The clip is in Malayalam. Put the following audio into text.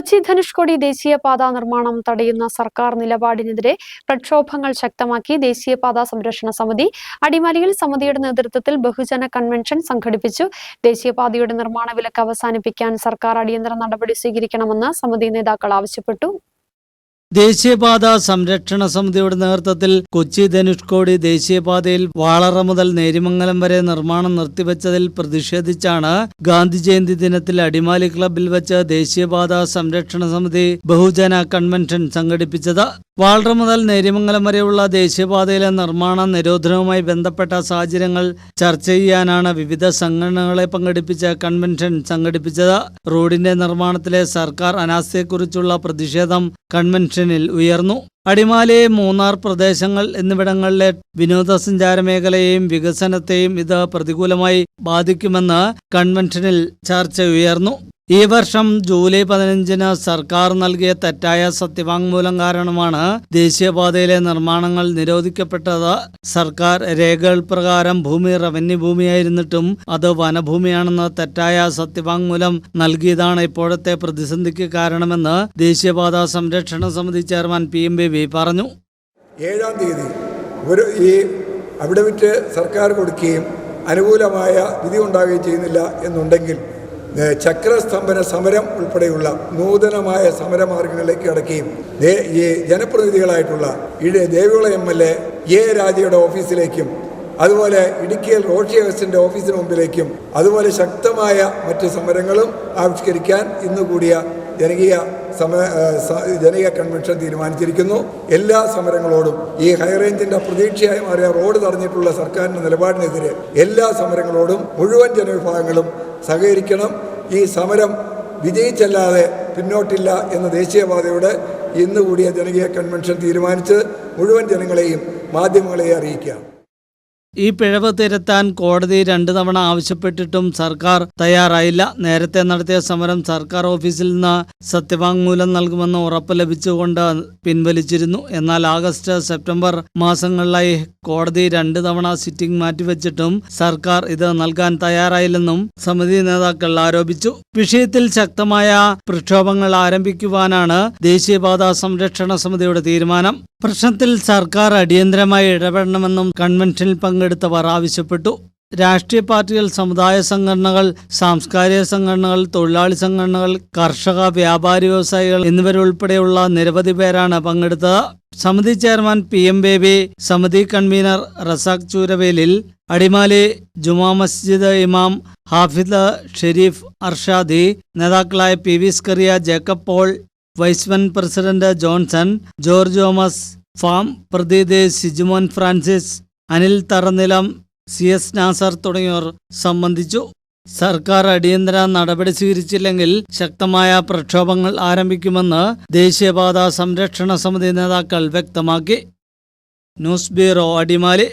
കൊച്ചി ധനുഷ്കോടി ദേശീയപാത നിർമ്മാണം തടയുന്ന സർക്കാർ നിലപാടിനെതിരെ പ്രക്ഷോഭങ്ങൾ ശക്തമാക്കി ദേശീയപാത സംരക്ഷണ സമിതി അടിമാലിയിൽ സമിതിയുടെ നേതൃത്വത്തിൽ ബഹുജന കൺവെൻഷൻ സംഘടിപ്പിച്ചു. ദേശീയപാതയുടെ നിർമ്മാണ വിലക്ക് അവസാനിപ്പിക്കാൻ സർക്കാർ അടിയന്തര നടപടി സ്വീകരിക്കണമെന്ന് സമിതി നേതാക്കൾ ആവശ്യപ്പെട്ടു. ദേശീയപാത സംരക്ഷണ സമിതിയുടെ നേതൃത്വത്തിൽ കൊച്ചി ധനുഷ്കോടി ദേശീയപാതയിൽ വാളറ മുതൽ നേരിമംഗലം വരെ നിർമ്മാണം നിർത്തിവെച്ചതിൽ പ്രതിഷേധിച്ചാണ് ഗാന്ധി ജയന്തി ദിനത്തിൽ അടിമാലി ക്ലബിൽ വെച്ച് ദേശീയപാത സംരക്ഷണ സമിതി ബഹുജന കൺവെൻഷൻ സംഘടിപ്പിച്ചത്. വാളറ മുതൽ നേരിമംഗലം വരെയുള്ള ദേശീയപാതയിലെ നിർമ്മാണ നിരോധനവുമായി ബന്ധപ്പെട്ട സാഹചര്യങ്ങൾ ചർച്ച ചെയ്യാനാണ് വിവിധ സംഘടനകളെ പങ്കെടുപ്പിച്ച കൺവെൻഷൻ സംഘടിപ്പിച്ചത്. റോഡിന്റെ നിർമ്മാണത്തിലെ സർക്കാർ അനാസ്ഥയെക്കുറിച്ചുള്ള പ്രതിഷേധം കൺവെൻഷനിൽ ഉയർന്നു. അടിമാലി മൂന്നാർ പ്രദേശങ്ങൾ എന്നിവിടങ്ങളിലെ വിനോദസഞ്ചാര മേഖലയെയും വികസനത്തെയും ഇത് പ്രതികൂലമായി ബാധിക്കുമെന്ന് കൺവെൻഷനിൽ ചർച്ച ഉയർന്നു. ഈ വർഷം ജൂലൈ പതിനഞ്ചിന് സർക്കാർ നൽകിയ തെറ്റായ സത്യവാങ്മൂലം കാരണമാണ് ദേശീയപാതയിലെ നിർമ്മാണങ്ങൾ നിരോധിക്കപ്പെട്ടത്. സർക്കാർ രേഖകൾ പ്രകാരം ഭൂമി റവന്യൂ ഭൂമിയായിരുന്നിട്ടും അത് വനഭൂമിയാണെന്ന് തെറ്റായ സത്യവാങ്മൂലം നൽകിയതാണ് ഇപ്പോഴത്തെ പ്രതിസന്ധിക്ക് കാരണമെന്ന് ദേശീയപാത സംരക്ഷണ സമിതി ചെയർമാൻ പി എം ബി പറഞ്ഞു. ഏഴാം തീയതി ഒരു ഈ അവിഡവിറ്റ് സർക്കാർ കൊടുക്കുകയും അനുകൂലമായ വിധി ഉണ്ടാകുകയും ചെയ്യുന്നില്ല എന്നുണ്ടെങ്കിൽ ചക്രസ്തംഭന സമരം ഉൾപ്പെടെയുള്ള നൂതനമായ സമരമാർഗങ്ങളിലേക്ക് കടക്കുകയും ദേ- ഈ ജനപ്രതിനിധികളായിട്ടുള്ള ഇട Devikulam M L A A രാജയുടെ ഓഫീസിലേക്കും അതുപോലെ ഇടുക്കിയിൽ റോഷി അഗസ്റ്റിന്റെ ഓഫീസിന് മുമ്പിലേക്കും അതുപോലെ ശക്തമായ മറ്റ് സമരങ്ങളും ആവിഷ്കരിക്കാൻ ഇന്ന് കൂടിയ ജനകീയ സമ ജനകീയ കൺവെൻഷൻ തീരുമാനിച്ചിരിക്കുന്നു. എല്ലാ സമരങ്ങളോടും ഈ ഹൈറേഞ്ചിന്റെ പ്രതീക്ഷയായി മാറിയ റോഡ് തടഞ്ഞിട്ടുള്ള സർക്കാരിന്റെ നിലപാടിനെതിരെ എല്ലാ സമരങ്ങളോടും മുഴുവൻ ജനവിഭാഗങ്ങളും സഹകരിക്കണം. ഈ സമരം വിജയിച്ചല്ലാതെ പിന്നോട്ടില്ല എന്ന ദേശീയപാതയുടെ ഇന്ന് കൂടിയ ജനകീയ കൺവെൻഷൻ തീരുമാനിച്ച് മുഴുവൻ ജനങ്ങളെയും മാധ്യമങ്ങളെയും അറിയിക്കുകയാണ് ഈ പിഴവ് തിരുത്താൻ കോടതി രണ്ടു തവണ ആവശ്യപ്പെട്ടിട്ടും സർക്കാർ തയ്യാറായില്ല. നേരത്തെ നടത്തിയ സമരം സർക്കാർ ഓഫീസിൽ നിന്ന് സത്യവാങ്മൂലം നൽകുമെന്ന് ഉറപ്പ് ലഭിച്ചുകൊണ്ട് പിൻവലിച്ചിരുന്നു. എന്നാൽ ആഗസ്റ്റ് സെപ്റ്റംബർ മാസങ്ങളിലായി കോടതി രണ്ട് തവണ സിറ്റിംഗ് മാറ്റിവെച്ചിട്ടും സർക്കാർ ഇത് നൽകാൻ തയ്യാറായില്ലെന്നും സമിതി നേതാക്കൾ ആരോപിച്ചു. വിഷയത്തിൽ ശക്തമായ പ്രക്ഷോഭങ്ങൾ ആരംഭിക്കുവാനാണ് ദേശീയപാത സംരക്ഷണ സമിതിയുടെ തീരുമാനം. പ്രശ്നത്തിൽ സർക്കാർ അടിയന്തരമായി ഇടപെടണമെന്നും കൺവെൻഷനിൽ പങ്കെടുത്തവർ ആവശ്യപ്പെട്ടു. രാഷ്ട്രീയ പാർട്ടികൾ സമുദായ സംഘടനകൾ സാംസ്കാരിക സംഘടനകൾ തൊഴിലാളി സംഘടനകൾ കർഷക വ്യാപാരി വ്യവസായികൾ എന്നിവരുൾപ്പെടെയുള്ള നിരവധി പേരാണ് പങ്കെടുത്തത്. സമിതി ചെയർമാൻ പി എം ബേബി സമിതി കൺവീനർ റസാഖ് ചൂരവേലിൽ അടിമാലി ജുമാ മസ്ജിദ് ഇമാം ഹാഫിദ് ഷെരീഫ് അർഷാദി നേതാക്കളായ P V Scaria Jacob Paul vice വൻ പ്രസിഡന്റ് ജോൺസൺ ജോർജ് തോമസ് ഫാം പ്രതിനിധി സിജുമോൻ ഫ്രാൻസിസ് അനിൽ തറനിലം സി എസ് നാസർ തുടങ്ങിയവർ സംബന്ധിച്ചു. സർക്കാർ അടിയന്തര നടപടി സ്വീകരിച്ചില്ലെങ്കിൽ ശക്തമായ പ്രക്ഷോഭങ്ങൾ ആരംഭിക്കുമെന്ന് ദേശീയപാത സംരക്ഷണ സമിതി നേതാക്കൾ വ്യക്തമാക്കി. News bureau Adimali.